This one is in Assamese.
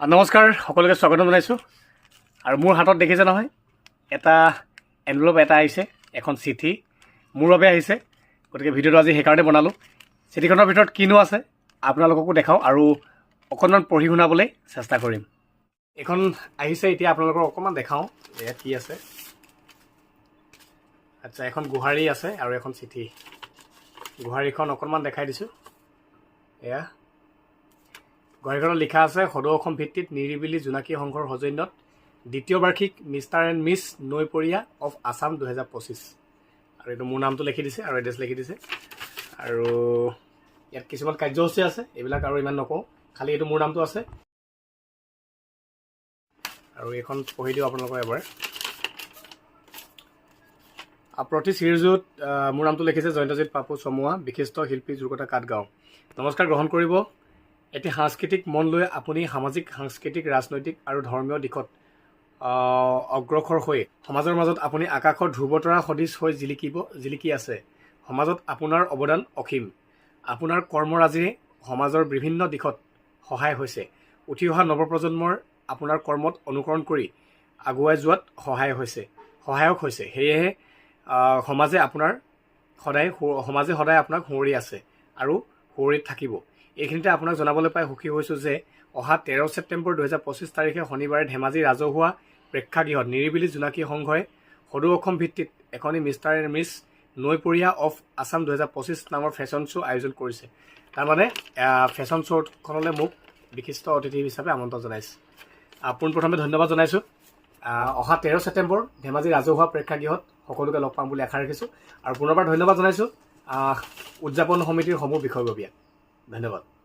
নমস্কাৰ সকলোকে স্বাগতম জনাইছোঁ। আৰু মোৰ হাতত দেখিছে নহয় এটা এনভেলপ এটা আহিছে এখন চিঠি মোৰ বাবে আহিছে। গতিকে ভিডিঅ'টো আজি সেইকাৰণে বনালোঁ। চিঠিখনৰ ভিতৰত কিনো আছে আপোনালোককো দেখাওঁ আৰু অকণমান পঢ়ি শুনাবলৈ চেষ্টা কৰিম। এইখন আহিছে এতিয়া আপোনালোকক অকণমান দেখাওঁ ইয়াত কি আছে। আচ্ছা এখন গোহাৰি আছে আৰু এখন চিঠি। গোহাৰিখন অকণমান দেখাই দিছোঁ। এয়া। গোহাৰিখনত লিখা আছে সদৌ অসম ভিত্তিত নিৰিবিলি জোনাকী সংঘৰ সৌজন্যত দ্বিতীয় বাৰ্ষিক মিষ্টাৰ এণ্ড মিছ নৈপৰীয়া অফ আছাম দুহেজাৰ পঁচিছ। আৰু এইটো মোৰ নামটো লিখি দিছে আৰু এড্ৰেছ লিখি দিছে। আৰু ইয়াত কিছুমান কাৰ্যসূচী আছে এইবিলাক আৰু ইমান নকওঁ খালি এইটো মোৰ নামটো আছে। আৰু এইখন পঢ়ি দিওঁ আপোনালোকৰ এবাৰ। প্ৰতি আহ, মোৰ নামটো লিখিছে জয়ন্তজিৎ পাপু চমুৱা বিশিষ্ট শিল্পী যোৰকটা কাঠগাঁও নমস্কাৰ গ্ৰহণ কৰিব। এটি সাংস্কৃতিক মন লৈ আপুনি সামাজিক সাংস্কৃতিক ৰাজনৈতিক আৰু ধৰ্মীয় দিশত অগ্ৰসৰ হৈ সমাজৰ মাজত আপুনি আকাশৰ ধ্ৰুৱতৰা সদৃশ হৈ জিলিকিব জিলিকি আছে। সমাজত আপোনাৰ অৱদান অসীম। আপোনাৰ কৰ্মৰাজিৰে সমাজৰ বিভিন্ন দিশত সহায় হৈছে। উঠি অহা নৱপ্ৰজন্মৰ আপোনাৰ কৰ্মত অনুকৰণ কৰি আগুৱাই যোৱাত সহায় হৈছে সহায়ক হৈছে। সেয়েহে সমাজে আপোনাৰ সদায় সমাজে সদায় আপোনাক সুঁৱৰি আছে আৰু সুঁৱৰিত থাকিব। এইখিনিতে আপোনাক জনাবলৈ পাই সুখী হৈছোঁ যে অহা তেৰ ছেপ্টেম্বৰ দুহেজাৰ পঁচিছ তাৰিখে শনিবাৰে ধেমাজি ৰাজহুৱা প্ৰেক্ষাগৃহত নিৰিবিলি জোনাকী সংঘই সদৌ অসম ভিত্তিত এখনি মিষ্টাৰ এণ্ড মিছ নৈপৰীয়া অফ আছাম দুহেজাৰ পঁচিছ নামৰ ফেশ্বন শ্ব' আয়োজন কৰিছে। তাৰমানে ফেশ্বন শ্ব'খনলৈ মোক বিশিষ্ট অতিথি হিচাপে আমন্ত্ৰণ জনাইছে। পোনপ্ৰথমে ধন্যবাদ জনাইছোঁ। অহা তেৰ ছেপ্টেম্বৰ ধেমাজি ৰাজহুৱা প্ৰেক্ষাগৃহত সকলোকে লগ পাম বুলি আশা ৰাখিছোঁ। আৰু পুনৰবাৰ ধন্যবাদ জনাইছোঁ। উদযাপন সমিতিৰ সমূহ বিষয়ববীয়া। धन्यवाद।